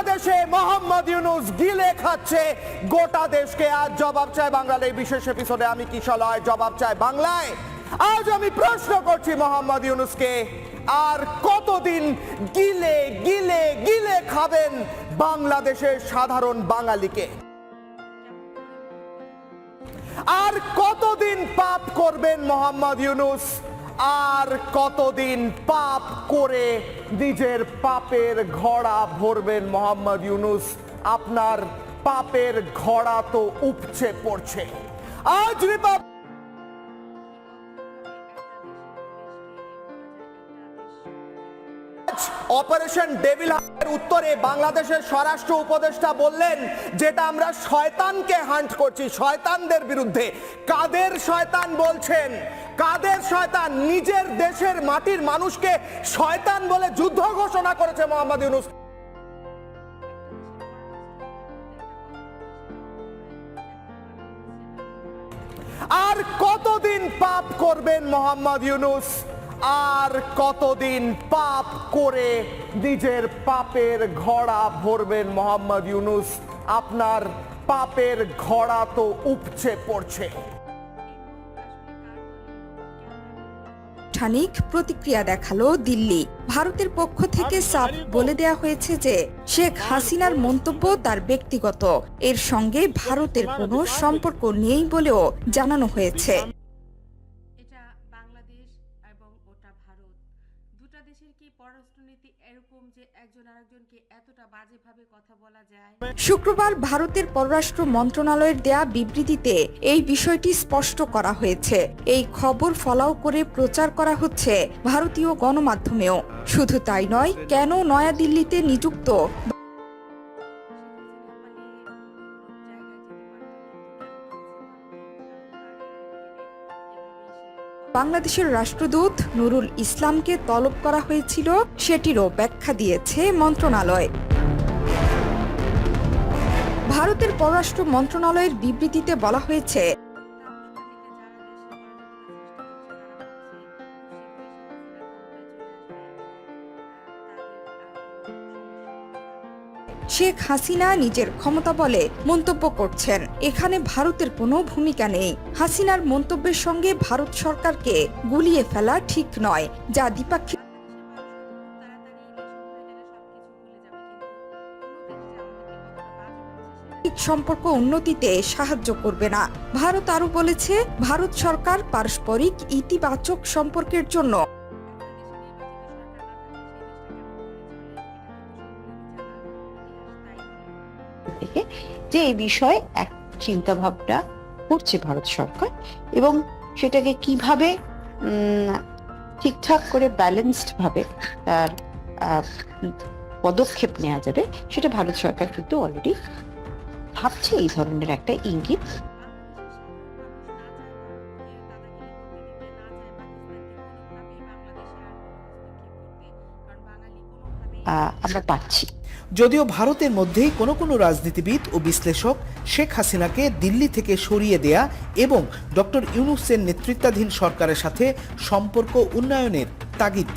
বাংলাদেশে মোহাম্মদ ইউনুস গিলে খাচ্ছে, গোটা দেশকে আজ জবাব চায় বাংলার এই বিশেষ এপিসোডে আমি কিশলয় জবাব চাই বাংলায়। আজ আমি প্রশ্ন করছি মোহাম্মদ ইউনুসকে, আর কতদিন গিলে গিলে গিলে খাবেন বাংলাদেশের সাধারণ বাঙালিকে? আর কতদিন পাপ করবেন মোহাম্মদ ইউনুস? আর কতদিন পাপ করে নিজের পাপের ঘোড়া ভরবেন মোহাম্মদ ইউনুস? আপনার পাপের ঘোড়া তো উপচে পড়ছে। আজ রিপাব অপারেশন ডেভিল এর উত্তরে বাংলাদেশের স্বরাষ্ট্র উপদেষ্টা বললেন, যেটা আমরা শয়তানকে হান্ট করছি, শয়তানদের বিরুদ্ধে। কাদের শয়তান বলছেন? কাদের শয়তান? নিজের দেশের মাটির মানুষকে শয়তান বলে যুদ্ধ ঘোষণা করেছে মোহাম্মদ ইউনুস। আর কতদিন পাপ করবেন মোহাম্মদ ইউনুস? আর কতদিন পাপ করে নিজের পাপের ঘোড়া ভরবেন মোহাম্মদ ইউনুস? আপনার পাপের ঘোড়া তো উপচে পড়ছে। আনুষ্ঠানিক প্রতিক্রিয়া দেখাল দিল্লি। ভারতের পক্ষ থেকে সাফ বলে দেয়া হয়েছে যে শেখ হাসিনার মন্তব্য তার ব্যক্তিগত। এর সঙ্গে ভারতের কোনো সম্পর্ক নেই বলেও জানানো হয়েছে। এরকম যে একজন আরেকজনকে এতটা বাজেভাবে কথা বলা যায়। শুক্রবার ভারতের পররাষ্ট্র মন্ত্রণালয়ের দেয়া বিবৃতিতে এই বিষয়টি স্পষ্ট করা হয়েছে। এই খবর ফলাও করে প্রচার করা হচ্ছে ভারতীয় গণমাধ্যমেও। শুধু তাই নয়, কেন নয়াদিল্লিতে নিযুক্ত বাংলাদেশের রাষ্ট্রদূত নুরুল ইসলামকে তলব করা হয়েছিল, সেটিরও ব্যাখ্যা দিয়েছে মন্ত্রণালয়। ভারতের পররাষ্ট্র মন্ত্রণালয়ের বিবৃতিতে বলা হয়েছে শেখ হাসিনা নিজের ক্ষমতা বলে মন্তব্য করছেন। এখানে ভারতের কোনো ভূমিকা নেই। হাসিনার মন্তব্যের সঙ্গে ভারত সরকারকে গুলিয়ে ফেলা ঠিক নয়, যা দ্বিপাক্ষিক সম্পর্ক উন্নতিতে সাহায্য করবে না। ভারত আরও বলেছে, ভারত সরকার পারস্পরিক ইতিবাচক সম্পর্কের জন্য থেকে যে এই বিষয়ে এক চিন্তা ভাবনা করছে ভারত সরকার এবং সেটাকে কীভাবে ঠিকঠাক করে ব্যালেন্সড ভাবে তার পদক্ষেপ নেওয়া যাবে সেটা ভারত সরকার কিন্তু অলরেডি ভাবছে। এই ধরনের একটা ইঙ্গিত আমরা পাচ্ছি যদিও ভারতের মধ্যেই কোনো কোনো রাজনীতিবিদ ও বিশ্লেষক শেখ হাসিনাকে দিল্লি থেকে সরিয়ে দেয়া এবং ডক্টর ইউনুসের নেতৃত্বাধীন সরকারের সাথে সম্পর্ক উন্নয়নের তাগিদ